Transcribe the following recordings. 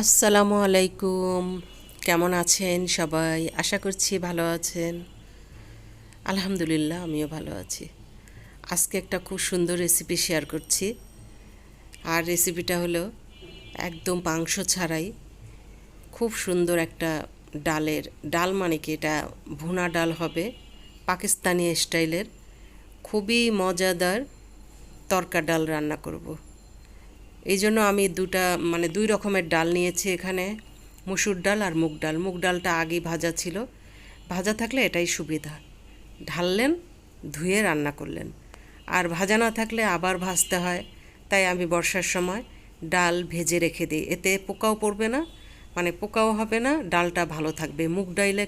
আসসালামু আলাইকুম। কেমন আছেন সবাই? আশা করছি ভালো আছেন। আলহামদুলিল্লাহ, আমিও ভালো আছি। আজকে একটা খুব সুন্দর রেসিপি শেয়ার করছি। আর রেসিপিটা হলো একদম মাংস ছাড়াই খুব সুন্দর একটা ডালের, ডাল মানে কি? এটা ভুনা ডাল হবে পাকিস্তানি স্টাইলের খুবই মজাদার তরকা ডাল রান্না করব। এই জন্য আমি দুটা মানে দুই রকমের ডাল নিয়েছি এখানে। মুসুর ডাল আর মুগ ডাল। মুগ ডালটা আগে ভাজা ছিল। ভাজা থাকলে এটাই সুবিধা। ঢাললেন, ধুয়ে রান্না করলেন। আর ভাজা না থাকলে আবার ভাজতে হয়। তাই আমি বর্ষার সময় ডাল ভেজে রেখে দিই। এতে পোকাও পড়বে না মানে পোকাও হবে না, ডালটা ভালো থাকবে। মুগ ডাইলে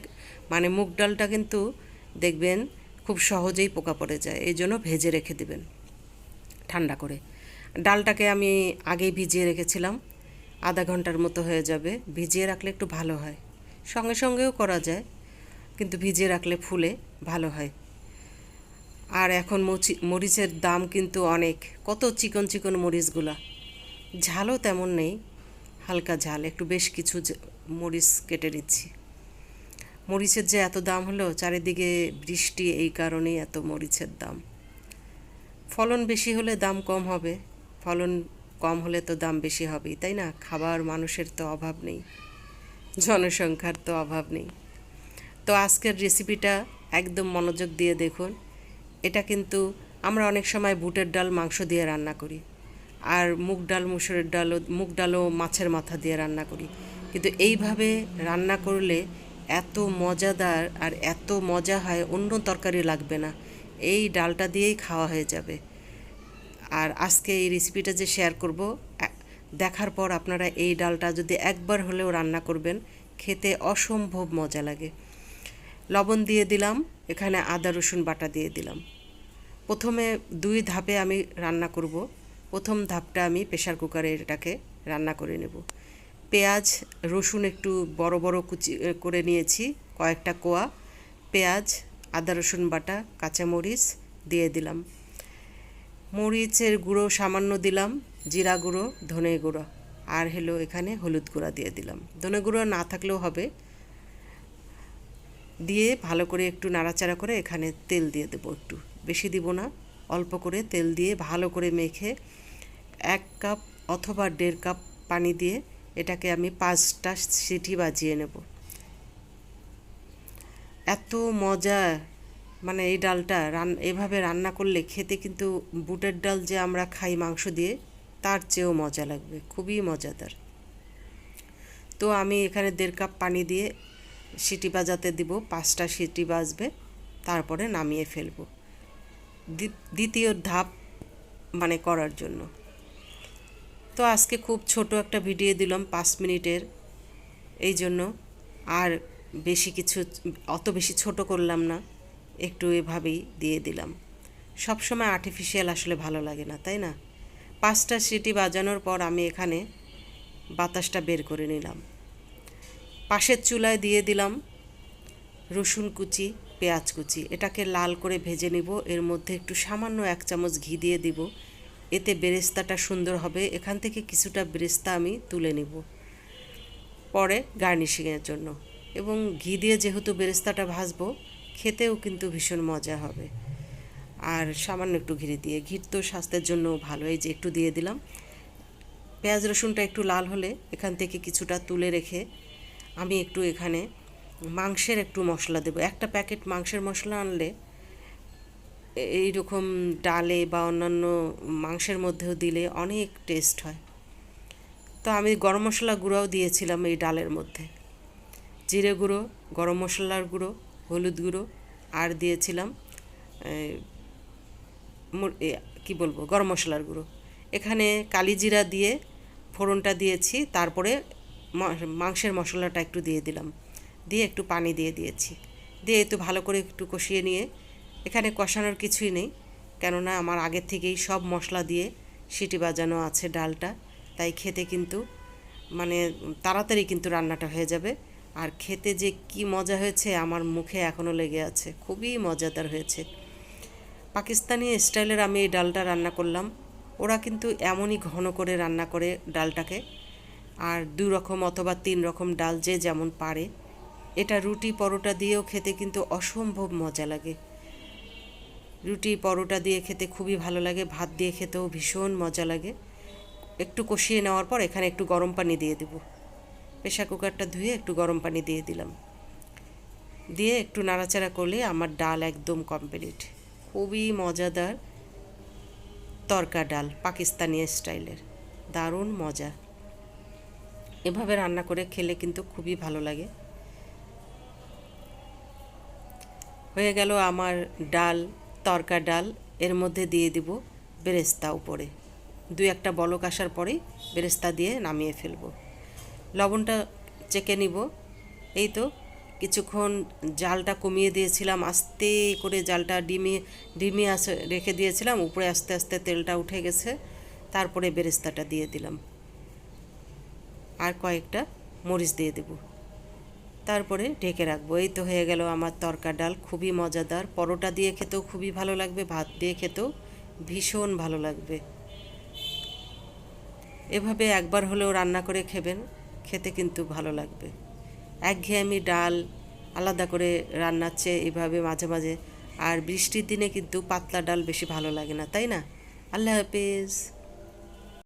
মানে মুগ ডালটা কিন্তু দেখবেন খুব সহজেই পোকা পড়ে যায়। এই জন্য ভেজে রেখে দিবেন, ঠান্ডা করে। ডালটাকে আমি আগে ভিজিয়ে রেখেছিলাম। আধা ঘণ্টার মতো হয়ে যাবে। ভিজিয়ে রাখলে একটু ভালো হয়। সঙ্গে সঙ্গেও করা যায়, কিন্তু ভিজিয়ে রাখলে ফুলে ভালো হয়। আর এখন মচি মরিচের দাম কিন্তু অনেক। কত চিকন চিকন মরিচগুলা। ঝালও তেমন নেই, হালকা ঝাল। একটু বেশ কিছু মরিচ কেটে নিচ্ছি। মরিচের যে এত দাম হলো, চারিদিকে বৃষ্টি এই কারণেই এত মরিচের দাম। ফলন বেশি হলে দাম কম হবে। ফলন কম হলে তো দাম বেশি হবেই, তাই না? খাবার মানুষের তো অভাব নেই, জনসংখ্যার তো অভাব নেই। তো আজকের রেসিপিটা একদম মনোযোগ দিয়ে দেখুন। এটা কিন্তু আমরা অনেক সময় বুটের ডাল, মাংস দিয়ে রান্না করি আর মুগ ডাল, মুসুরের ডালও মুগ ডালও মাছের মাথা দিয়ে রান্না করি। কিন্তু এইভাবে রান্না করলে এত মজাদার আর এত মজা হয়, অন্য তরকারি লাগবে না। এই ডালটা দিয়েই খাওয়া হয়ে যাবে। আর আজকে এই রেসিপিটা যে শেয়ার করব দেখার পর আপনারা এই ডালটা যদি একবার হলেও রান্না করবেন, খেতে অসম্ভব মজা লাগে। লবণ দিয়ে দিলাম, এখানে আদা, রসুন বাটা দিয়ে দিলাম। প্রথমে দুই ধাপে আমি রান্না করব। প্রথম ধাপটা আমি প্রেশার কুকারে এটাকে রান্না করে নেব। পেঁয়াজ, রসুন একটু বড় বড় কুচি করে নিয়েছি, কয়েকটা কোয়া। পেঁয়াজ, আদা, রসুন বাটা, কাঁচামরিচ দিয়ে দিলাম। মরিচের গুঁড়ো সামান্য দিলাম, জিরা গুঁড়ো, ধনে গুঁড়ো। আর হলো এখানে হলুদ গুঁড়া দিয়ে দিলাম। ধনে গুঁড়ো না থাকলেও হবে। দিয়ে ভালো করে একটু নাড়াচাড়া করে এখানে তেল দিয়ে দেবো একটু। বেশি দিব না, অল্প করে তেল দিয়ে ভালো করে মেখে এক কাপ অথবা দেড় কাপ পানি দিয়ে এটাকে আমি পাঁচটা সিটি বাজিয়ে নেব। এত মজা মানে এই ডালটা রান, এভাবে রান্না করলে খেতে কিন্তু বুটের ডাল যে আমরা খাই মাংস দিয়ে, তার চেয়েও মজা লাগবে, খুবই মজাদার। তো আমি এখানে দেড় কাপ পানি দিয়ে সিটি বাজাতে দিব, পাঁচটা সিটি বাজবে, তারপরে নামিয়ে ফেলব। দ্বিতীয় ধাপ মানে করার জন্য। তো আজকে খুব ছোট একটা ভিডিও দিলাম পাঁচ মিনিটের, এই জন্য। আর বেশি কিছু, অত বেশি ছোট করলাম না। একটু এভাবেই দিয়ে দিলাম। সব সময় আর্টিফিশিয়াল আসলে ভালো লাগে না, তাই না? পাঁচটা সিটি বাজানোর পর আমি এখানে বাতাসটা বের করে নিলাম। পাশের চুলায় দিয়ে দিলাম রসুন কুচি, পেঁয়াজ কুচি। এটাকে লাল করে ভেজে নিব। এর মধ্যে একটু সামান্য এক চামচ ঘি দিয়ে দিব। এতে বেরেস্তাটা সুন্দর হবে। এখান থেকে কিছুটা বেরেস্তা আমি তুলে নিব পরে গার্নিশিংয়ের জন্য। এবং ঘি দিয়ে যেহেতু বেরেস্তাটা ভাজবো খেতেও কিন্তু ভীষণ মজা হবে। আর সামান্য একটু ঘিরে দিয়ে, ঘির তো স্বাস্থ্যের জন্য ভালো। এই যে একটু দিয়ে দিলাম। পেঁয়াজ রসুনটা একটু লাল হলে এখান থেকে কিছুটা তুলে রেখে আমি একটু এখানে মাংসের একটু মশলা দেবো। একটা প্যাকেট মাংসের মশলা আনলে এইরকম ডালে বা অন্যান্য মাংসের মধ্যেও দিলে অনেক টেস্ট হয়। তো আমি গরম মশলা গুঁড়োও দিয়েছিলাম এই ডালের মধ্যে। জিরে গুঁড়ো, গরম মশলার গুঁড়ো হলুদ গুঁড়ো, আর দিয়েছিলাম কি বলব, গরম মশলার গুঁড়ো। এখানে কালি জিরা দিয়ে ফোড়নটা দিয়েছি, তারপরে মাংসের মশলাটা একটু দিয়ে দিলাম। দিয়ে একটু পানি দিয়ে দিয়েছি। দিয়ে একটু ভালো করে একটু কষিয়ে নিয়ে, এখানে কষানোর কিছুই নেই, কেননা আমার আগের থেকেই সব মশলা দিয়ে সিটি বাজানো আছে ডালটা, তাই খেতে কিন্তু মানে তাড়াতাড়ি কিন্তু রান্নাটা হয়ে যাবে। আর খেতে যে কি মজা হয়েছে আমার মুখে এখনও লেগে আছে। খুবই মজাদার হয়েছে। পাকিস্তানি স্টাইলের আমি এই ডালটা রান্না করলাম। ওরা কিন্তু এমনই ঘন করে রান্না করে ডালটাকে। আর দু রকম অথবা তিন রকম ডাল যে যেমন পারে। এটা রুটি পরোটা দিয়েও খেতে কিন্তু অসম্ভব মজা লাগে। রুটি পরোটা দিয়ে খেতে খুবই ভালো লাগে, ভাত দিয়ে খেতেও ভীষণ মজা লাগে। একটু কষিয়ে নেওয়ার পর এখানে একটু গরম পানি দিয়ে দেব। প্রেশার কুকারটা ধুয়ে একটু গরম পানি দিয়ে দিলাম। দিয়ে একটু নাড়াচাড়া করলে আমার ডাল একদম কমপ্লিট খুবই মজাদার তরকা ডাল, পাকিস্তানি স্টাইলের। দারুণ মজা। এভাবে রান্না করে খেলে কিন্তু খুবই ভালো লাগে। হয়ে গেল আমার ডাল, তরকা ডাল। এর মধ্যে দিয়ে দিব বেরেস্তা উপরে। দুই একটা বলক আসার পরেই বেরেস্তা দিয়ে নামিয়ে ফেলব। লবণটা চেকে নিব। এই তো কিছুক্ষণ জালটা কমিয়ে দিয়েছিলাম, আস্তে করে জালটা ডিমে ডিমে আসে, রেখে দিয়েছিলাম, উপরে আস্তে আস্তে তেলটা উঠে গেছে, তারপরে বেরেস্তাটা দিয়ে দিলাম। আর কয়েকটা মরিচ দিয়ে দেব। তারপরে ঢেকে রাখব। এই তো হয়ে গেল আমার তরকা ডাল, খুবই মজাদার। পরোটা দিয়ে খেতেও খুবই ভালো লাগবে, ভাত দিয়ে খেতেও ভীষণ ভালো লাগবে। এভাবে একবার হলেও রান্না করে খেবেন। খেতে কিন্তু ভালো লাগবে। একঘেয়েমি ডাল আলাদা করে রান্নার চেয়ে এভাবে মাঝে মাঝে। আর বৃষ্টির দিনে কিন্তু পাতলা ডাল বেশি ভালো লাগে না, তাই না? আল্লাহ হাফেজ।